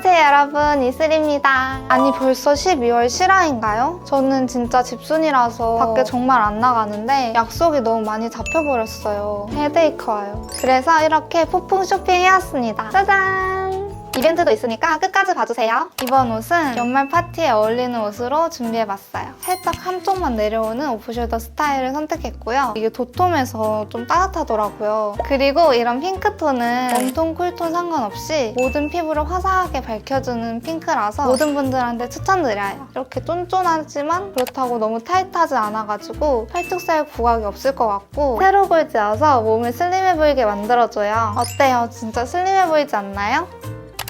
안녕하세요 여러분. 이슬입니다. 아니 벌써 12월 실화인가요? 저는 진짜 집순이라서 밖에 정말 안 나가는데 약속이 너무 많이 잡혀버렸어요. 헤드에이크 와요. 그래서 이렇게 폭풍 쇼핑 해왔습니다. 짜잔 이벤트도 있으니까 끝까지 봐주세요 이번 옷은 연말 파티에 어울리는 옷으로 준비해봤어요 살짝 한쪽만 내려오는 오프숄더 스타일을 선택했고요 이게 도톰해서 좀 따뜻하더라고요 그리고 이런 핑크톤은 웜톤, 쿨톤 상관없이 모든 피부를 화사하게 밝혀주는 핑크라서 모든 분들한테 추천드려요. 이렇게 쫀쫀하지만 그렇다고 너무 타이트하지 않아가지고 팔뚝살 부각이 없을 것 같고 세로 골지여서 몸을 슬림해 보이게 만들어줘요. 어때요? 진짜 슬림해 보이지 않나요?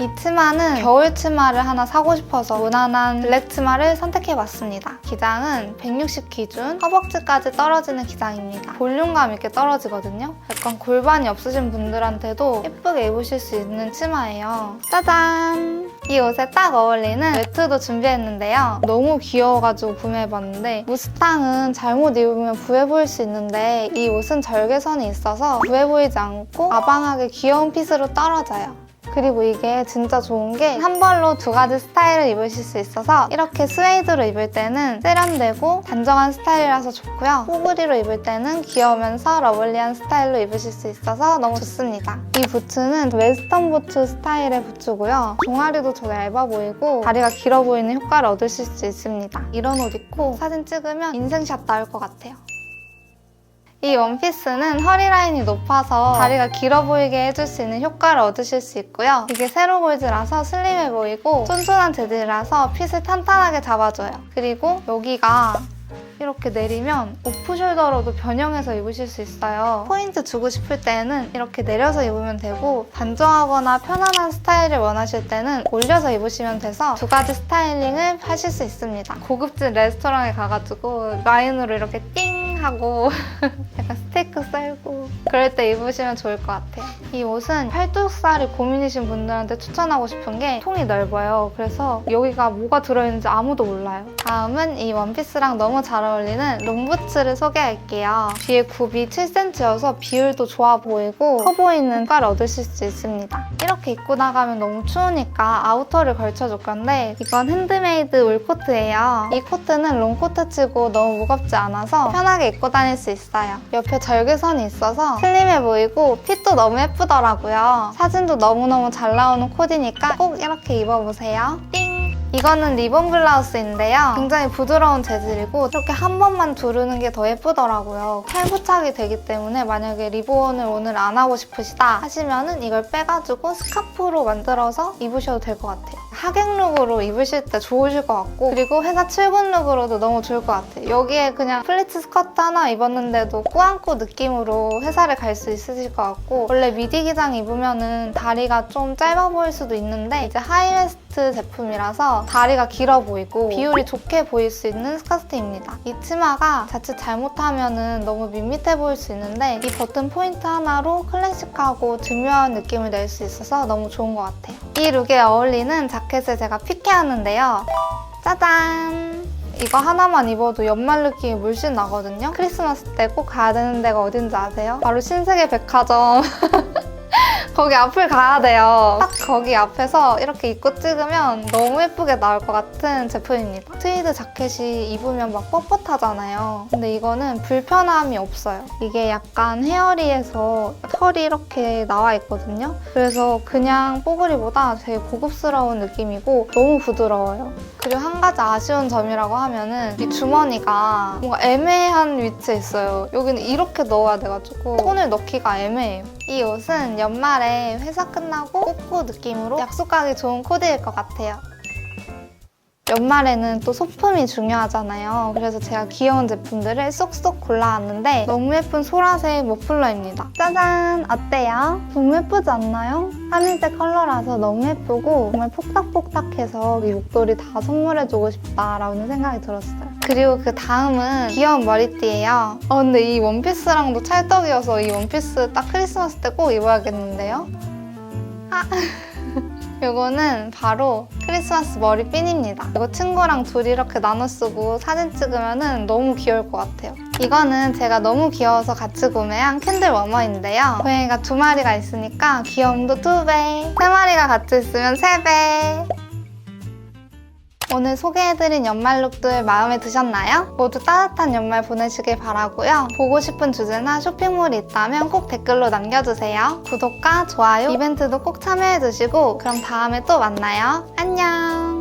이 치마는 겨울 치마를 하나 사고 싶어서 무난한 블랙 치마를 선택해봤습니다. 기장은 160 기준, 허벅지까지 떨어지는 기장입니다. 볼륨감 있게 떨어지거든요. 약간 골반이 없으신 분들한테도 예쁘게 입으실 수 있는 치마예요. 짜잔! 이 옷에 딱 어울리는 외투도 준비했는데요. 너무 귀여워가지고 구매해봤는데 무스탕은 잘못 입으면 부해 보일 수 있는데 이 옷은 절개선이 있어서 부해 보이지 않고 아방하게 귀여운 핏으로 떨어져요. 그리고 이게 진짜 좋은 게 한 벌로 두 가지 스타일을 입으실 수 있어서 이렇게 스웨이드로 입을 때는 세련되고 단정한 스타일이라서 좋고요. 뽀글이로 입을 때는 귀여우면서 러블리한 스타일로 입으실 수 있어서 너무 좋습니다. 이 부츠는 웨스턴 부츠 스타일의 부츠고요. 종아리도 더 얇아 보이고 다리가 길어 보이는 효과를 얻으실 수 있습니다. 이런 옷 입고 사진 찍으면 인생샷 나올 것 같아요. 이 원피스는 허리 라인이 높아서 다리가 길어 보이게 해줄 수 있는 효과를 얻으실 수 있고요. 이게 세로 골즈라서 슬림해 보이고 쫀쫀한 재질이라서 핏을 탄탄하게 잡아줘요. 그리고 여기가 이렇게 내리면 오프숄더로도 변형해서 입으실 수 있어요. 포인트 주고 싶을 때는 이렇게 내려서 입으면 되고 단정하거나 편안한 스타일을 원하실 때는 올려서 입으시면 돼서 두 가지 스타일링을 하실 수 있습니다. 고급진 레스토랑에 가가지고 라인으로 이렇게 띵 하고 약간 스테이크 썰고 그럴 때 입으시면 좋을 것 같아요. 이 옷은 팔뚝살이 고민이신 분들한테 추천하고 싶은 게 통이 넓어요. 그래서 여기가 뭐가 들어있는지 아무도 몰라요. 다음은 이 원피스랑 너무 잘 어울리는 롱부츠를 소개할게요. 뒤에 굽이 7cm여서 비율도 좋아 보이고 커 보이는 효과를 얻으실 수 있습니다. 이렇게 입고 나가면 너무 추우니까 아우터를 걸쳐줄 건데 이건 핸드메이드 울 코트예요. 이 코트는 롱코트 치고 너무 무겁지 않아서 편하게 입고 다닐 수 있어요. 옆에 절개선이 있어서 슬림해 보이고 핏도 너무 예쁘더라고요. 사진도 너무너무 잘 나오는 코디니까 꼭 이렇게 입어보세요. 띵! 이거는 리본 블라우스인데요. 굉장히 부드러운 재질이고 이렇게 한 번만 두르는 게 더 예쁘더라고요. 탈부착이 되기 때문에 만약에 리본을 오늘 안 하고 싶으시다 하시면은 이걸 빼가지고 스카프로 만들어서 입으셔도 될 것 같아요. 하객룩으로 입으실 때 좋으실 것 같고 그리고 회사 출근 룩으로도 너무 좋을 것 같아요. 여기에 그냥 플리츠 스커트 하나 입었는데도 꾸안꾸 느낌으로 회사를 갈 수 있으실 것 같고 원래 미디 기장 입으면은 다리가 좀 짧아 보일 수도 있는데 이제 하이웨스트 제품이라서 다리가 길어 보이고 비율이 좋게 보일 수 있는 스커트입니다. 이 치마가 자칫 잘못하면은 너무 밋밋해 보일 수 있는데 이 버튼 포인트 하나로 클래식하고 드묘한 느낌을 낼 수 있어서 너무 좋은 것 같아요. 이 룩에 어울리는 자켓을 제가 픽해왔는데요. 짜잔! 이거 하나만 입어도 연말 느낌이 물씬 나거든요. 크리스마스 때 꼭 가야 되는 데가 어딘지 아세요? 바로 신세계 백화점. 거기 앞을 가야 돼요. 딱 거기 앞에서 이렇게 입고 찍으면 너무 예쁘게 나올 것 같은 제품입니다. 트위드 자켓이 입으면 막 뻣뻣하잖아요. 근데 이거는 불편함이 없어요. 이게 약간 헤어리에서 털이 이렇게 나와 있거든요. 그래서 그냥 뽀글이보다 되게 고급스러운 느낌이고 너무 부드러워요. 그리고 한 가지 아쉬운 점이라고 하면은 이 주머니가 뭔가 애매한 위치에 있어요. 여기는 이렇게 넣어야 돼가지고 손을 넣기가 애매해요. 이 옷은 연말에 회사 끝나고 꽃고 느낌으로 약속 가기 좋은 코디일 것 같아요. 연말에는 또 소품이 중요하잖아요. 그래서 제가 귀여운 제품들을 쏙쏙 골라왔는데 너무 예쁜 소라색 머플러입니다. 짜잔! 어때요? 너무 예쁘지 않나요? 하늘색 컬러라서 너무 예쁘고 정말 폭닥폭닥해서 이 목도리 다 선물해주고 싶다라는 생각이 들었어요. 그리고 그 다음은 귀여운 머리띠예요. 어, 근데 이 원피스랑도 찰떡이어서 이 원피스 딱 크리스마스 때 꼭 입어야겠는데요? 아. 이거는 바로 크리스마스 머리핀입니다. 이거 친구랑 둘이 이렇게 나눠 쓰고 사진 찍으면 너무 귀여울 것 같아요. 이거는 제가 너무 귀여워서 같이 구매한 캔들 워머인데요. 고양이가 두 마리가 있으니까 귀여움도 두 배, 세 마리가 같이 있으면 세 배. 오늘 소개해드린 연말 룩들 마음에 드셨나요? 모두 따뜻한 연말 보내시길 바라고요. 보고 싶은 주제나 쇼핑몰이 있다면 꼭 댓글로 남겨주세요. 구독과 좋아요, 이벤트도 꼭 참여해주시고 그럼 다음에 또 만나요. 안녕!